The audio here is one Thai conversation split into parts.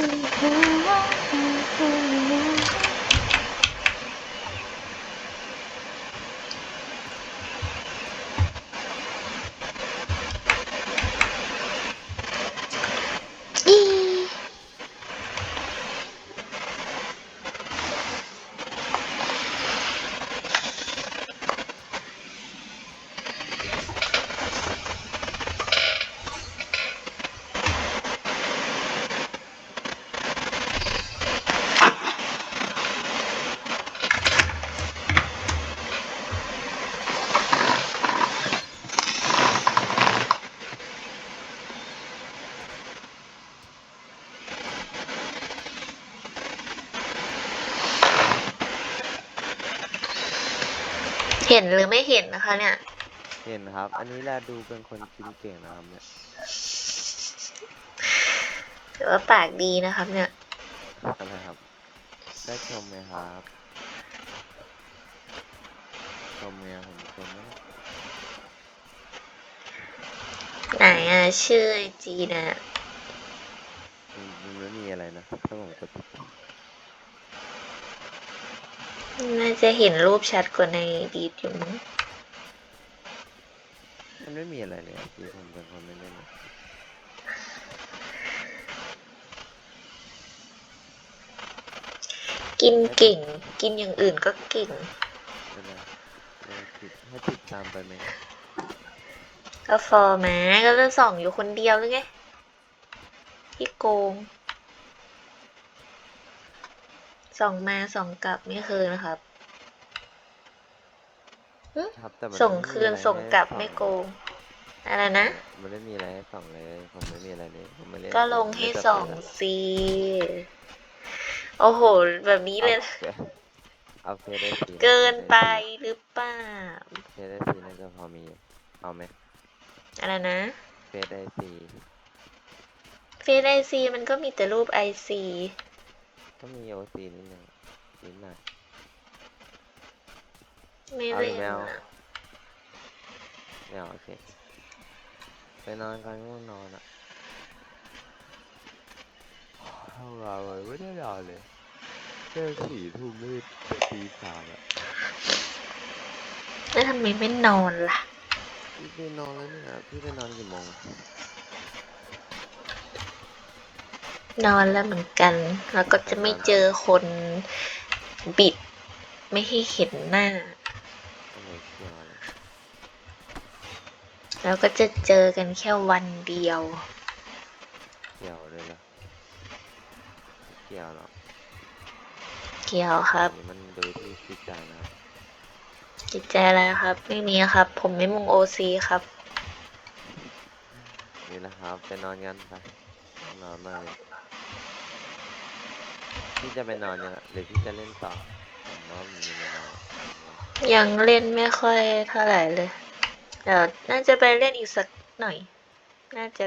อี เห็นหรือไม่เห็นนะคะ เนี่ย เห็นครับ อันนี้แหละดูเป็นคนกินเก่งนะครับเนี่ยถือว่าปากดีนะครับ เนี่ยอะไรครับ ได้ชมไหมครับชมไงผมชมไหมไหนอะชื่อไอจีน่ะมันมันไม่มีอะไรนะถ้าผมกดติดต่อ น่าจะเห็นรูปชัดกว่าในดีดอยู่มั้งมันไม่มีอะไรเลยอะที่ผมเป็นคนไม่เล่นเลยกินเก่ง กินอย่างอื่นก็เก่งเวลาเราติดให้ติดตามไปไหมก็ฟอร์มาก็จะส่องอยู่คนเดียวหรือไงพี่โกง ส่องมาส่องกลับไม่เคยนะครับ ครับแต่มันส่งไม่มีคืนอะไรส่งให้กลับส่องไม่โกง อะไรนะ มันไม่มีอะไรให้ส่องเลย ผมไม่มีอะไรเลยผมไม่เล่นก็ลงให้ส่องสิโอ้โห แบบนี้เลย เอาเฟซได้สีเกินไปหรือเปล่าเฟซได้สีน่าจะพอมีอยู่เอาไหมอะไรนะเฟซได้สี เฟซไอซีมันก็มีแต่รูปไอซี ก็มีโอซีนิดนึงนิดหน่อยไม่เอาหรืเล่อนไม่เอาอะไม่เอาโอเคไปนอนกันง่วงนอนอะทำงานเลยไม่ได้นอนเลยแค่สี่ทุ่มมืดจะตีสามอะแล้วทำไมไม่นอนล่ะ พี่ไปนอนแล้วเนี่ยพี่ไปนอนกี่โมง นอนแล้วเหมือนกัน แล้วก็จะไม่เจอคนบิด ไม่ให้เห็นหน้าอะไรเกี่ยวอะไรแล้วก็จะเจอกันแค่วันเดียว เกี่ยวเลยเหรอเกี่ยวหรอกเกี่ยวครับอันนี้มันดูที่จิตใจนะครับจิตใจอะไรครับ ไม่มีครับ ผมไม่มุงโอซีครับนี่แหละครับไปนอนกันไปนอนมากเลย พี่จะไปนอนยังอะหรือพี่จะเล่นต่อผมว่าผมยังไม่นอนยังเล่นไม่ค่อยเท่าไหร่เลยเดี๋ยวน่าจะไปเล่นอีกสักหน่อย น่าจะ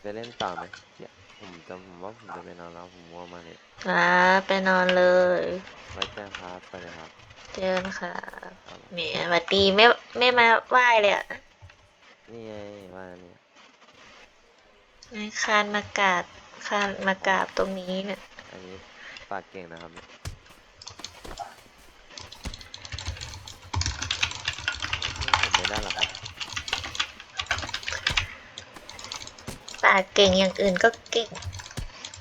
ไปเล่นต่อไหมเดี๋ยวผมจะผมว่าผมจะไปนอนแล้วผมง่วงมากเลยอ่าไปนอนเลยไว้แจ้งครับไปเลยครับเจอกันค่ะครับแหมหวัดดีไม่ไม่มาไหว้เลยอะนี่ไงว่าเนี่ยในคานมากราบ คานมากราบตรงนี้เนี่ย อันนี้ปากเก่งนะครับเนี่ยผมไม่ได้หรอกครับปากเก่งอย่างอื่นก็เก่ง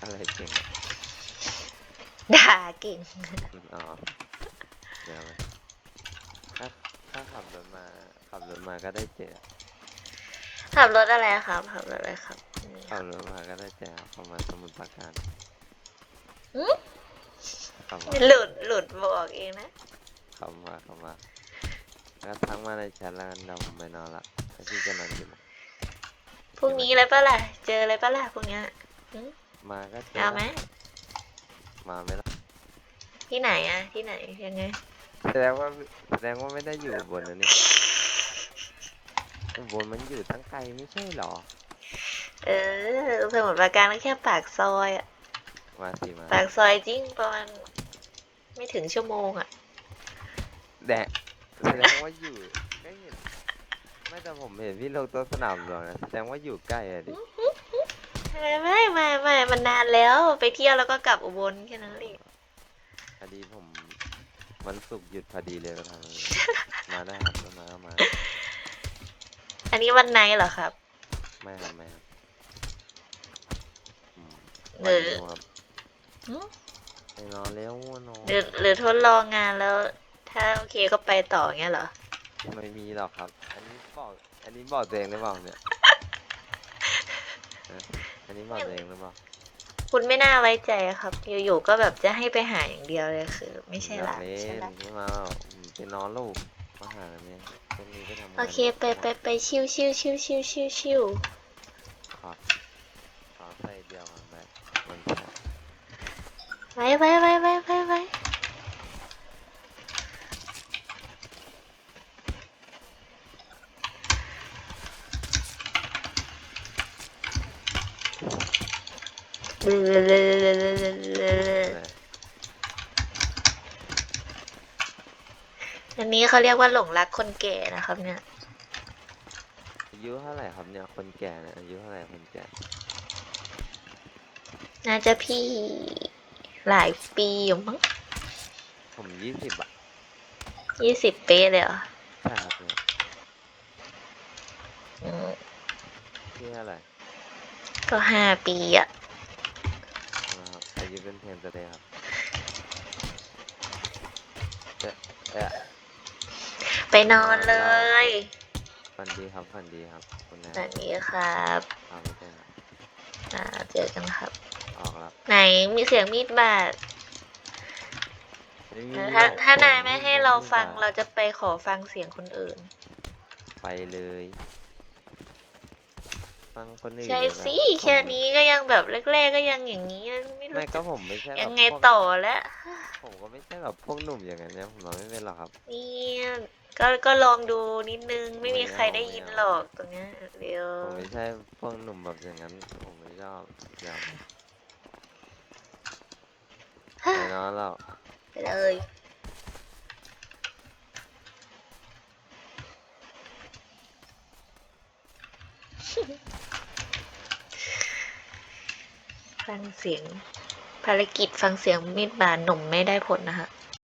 อะไรเก่งด่าเก่ง อืมอ๋อเดี๋ยวนะถ้าถ้าขับรถมาขับรถมาก็ได้เจอ ขับรถอะไรครับขับรถอะไรครับนี่คขัรับบรถมาก็ได้เจอประมาณสมุทรปราการอืมขับมาหลุดหลุดบอกเองนะขับมาขับมาแล้วทักมาในแชทแล้วกันเดี๋ยวผมไปนอนละแล้วพี่จะนอนกี่โมงพรุ่งนี้เลยปะล่ะ เจอเลยปะล่ะพรุ่งเนี้ยหึมาก็เจอเอาไหมมาไหมล่ะที่ไหนอะที่ไหนยังไง แสดงว่าแสดงว่าไม่ได้อยู่อุบนนะนี่ อุบนมันอยู่ทั้งไกลไม่ใช่หรอ เออสมุทรปราการก็แค่ปากซอยอะมาสิมาปากซอยจริงประมาณไม่ถึงชั่วโมงอะแดะแสดงว่าอยู่ก็เห็นไม่แต่ผมเห็นพี่ลงโต๊ะสนามหลวงนะแสดงว่าอยู่ใกล้อะดิไม่ไม่ไม่ไม่มันนานแล้วไปเที่ยวแล้วก็กลับอุบลแค่นั้นเองพอดีผมวันศุกร์หยุดพอดีเลยก็ทำเลยมาได้ครับมาก็มา อันนี้วันไหนเหรอครับ ไม่ครับไม่ครับอืมเอวันอเดียวครับหึไปนอนแล้วง่วงนอนหรือหรือทดลองงานแล้ว ถ้าโอเคก็ไปต่อเงี้ยเหรอ ไม่มีหรอกครับ อันนี้บอกอันนี้บอกตัวเองหรือเปล่าเนี่ยฮะอันนี้บอกตัวเองหรือเปล่าคุณไม่น่าไว้ใจอะครับ อยู่ๆก็แบบจะให้ไปหาอย่างเดียวเลยคือ ไม่ใช่อยาละกไม่เล่ใช่นละไม่มาหรอกอืมไปนอนลูกมา หาเนี่ยพรุ่งนี้ไปทำงานโอเคไปไปไปชิวชิวชิวชิวชิวชิวขอขอใส่เดียวกันไปมันจะไว้ไว้ไว้ไว้ไว้ไว้เอออันนี้เขาเรียกว่าหลงรักคนแก่นะครับ เนี่ยอายุเท่าไหร่ครับเนี่ยคนแก่เนี่ยอายุเท่าไหร่คนแก่น่าจะพี่หลายปีอยู่มั้งผมยี่สิบอะยี่สิบปีเลยเหรอใช่ครับเนี่ยอืมพี่เท่าไหร่ก็ห้าปีอะนะครับอายุเป็นเพนสเตย์ครับเอ๊ะเอ๊ะ ไปนอนเลยฝันดีครับฝันดีครับคุณแม่สวัสดีครับเอาไปเจอครับอ่าเจอกันครับ ออกแล้วไหนมีเสียงมีดบาดไม่มีถ้าหรอกถ้านายผไม่ให้เราฟังไม่เราจะไปขอฟังเสียงคนอื่น ไปเลย ฟังคนอื่นใช่เลยนะสิผมแค่นี้ก็ยังแบบแรกๆก็ยังอย่างนี้ไม่รู้ไม่ก็จะผมไม่ใช่แบบยังไงพวก ต่อแล้ว ผมก็ไม่ใช่แบบพวกหนุ่มอย่างนั้นนะผมนอนไม่เป็นหรอกครับนี่ก็ก็ลองดูนิดนึงไม่มีไม่เอาใครได้ยินไม่เอาหรอกตรงเนี้ยเร็วผมไม่ใช่พวกหนุ่มแบบอย่างนั้น ผมไม่ชอบอย่างไปนอนแล้วไปเลยฟังเสียง ภารกิจฟังเสียงมีดบาดหนุ่มไม่ได้ผลนะคะ